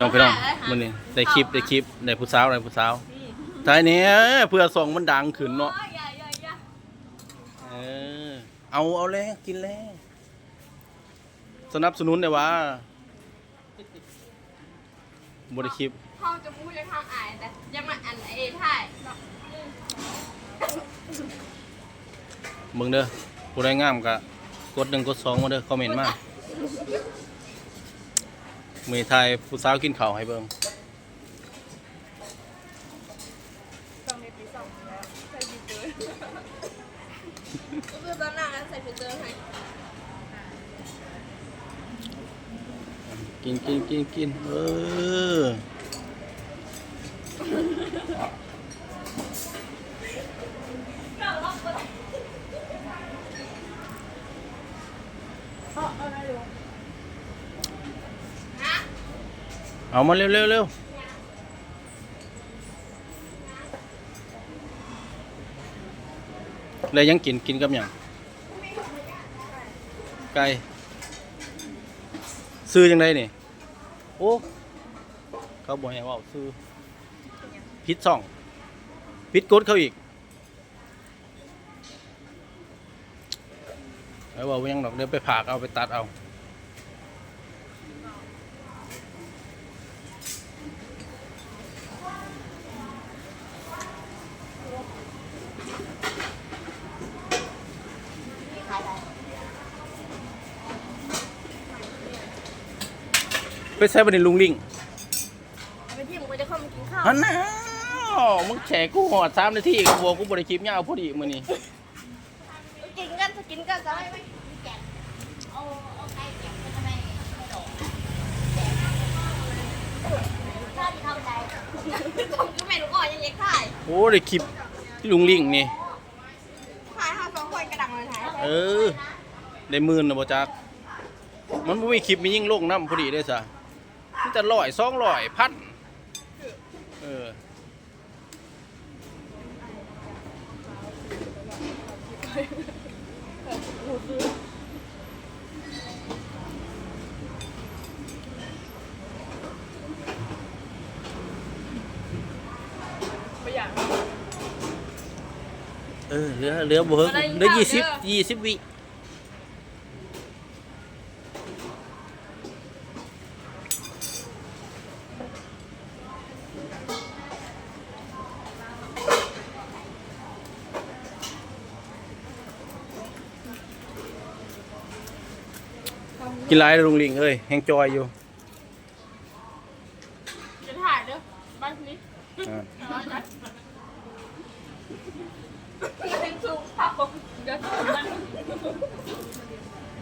น้องพี่น้องมันนี่ได้คลิปได้คลิปได้ผู้สาวได้ผู้สาวท้ายนี้เพื่อส่งมันดังขึ้นเนาะอย่าอย่าอย่าเออเอาเอาแล้วกินแล้วสนับสนุนได้ว่าบริคลิปเขาจะพูดจะทางอายแต่ยังมาอันเอถ่ายมึงเด้อผู้ใดงามก็กดหนึ่งกดสองมาเด้อคอมเมนต์มา มือไทยผู้สาวกินข้าวให้เบิ่งสองในปีสองแล้วใส่ฟิลเตอร์ก็คือตอนนั้นใส่ฟิลเตอร์ให้กินกินกินกินเออฮะ เอามาเร็วเร็วเร็วแล้วยังกินกินกับหยังไก่ซื้อยังไงนี่ โอ้ เขาบอกให้ว่าซื้อพิษซ่องพิษกดเขาอีกแล้วบอกว่ายังดอกเดี๋ยวไปผากเอาไปตัดเอา ไปใช้บันไดลุงลิงไปที่มึงไปจะเข้ามากินข้าวฮันน่ามึงแฉกูหอดสามนาทีกูบอกกูบริคลิปยาวพอดีมือนี้กินกันจะกินกันจะให้ไหมผมก็ไม่รู้ก่อนยังยังถ่ายโอ้ได้คลิปที่ลุงลิงนี่ถ่ายห้าสองคนกระดังเลยถ่ายเออได้หมื่นนะบ่จักมันบ่มีคลิปมียิ่งลงน้ำพอดีได้ซะ มีแต่ร้อยสองร้อยพันเออไม่อยากเออเหลือเหลือบ่เฮิงอะไรเหลือข้าวยี่สิบเด้อยี่สิบวิ กินไรลุงลิงเอ้ยแหงจอยอยู่จะถ่ายเด้อบ้านนี้อ่า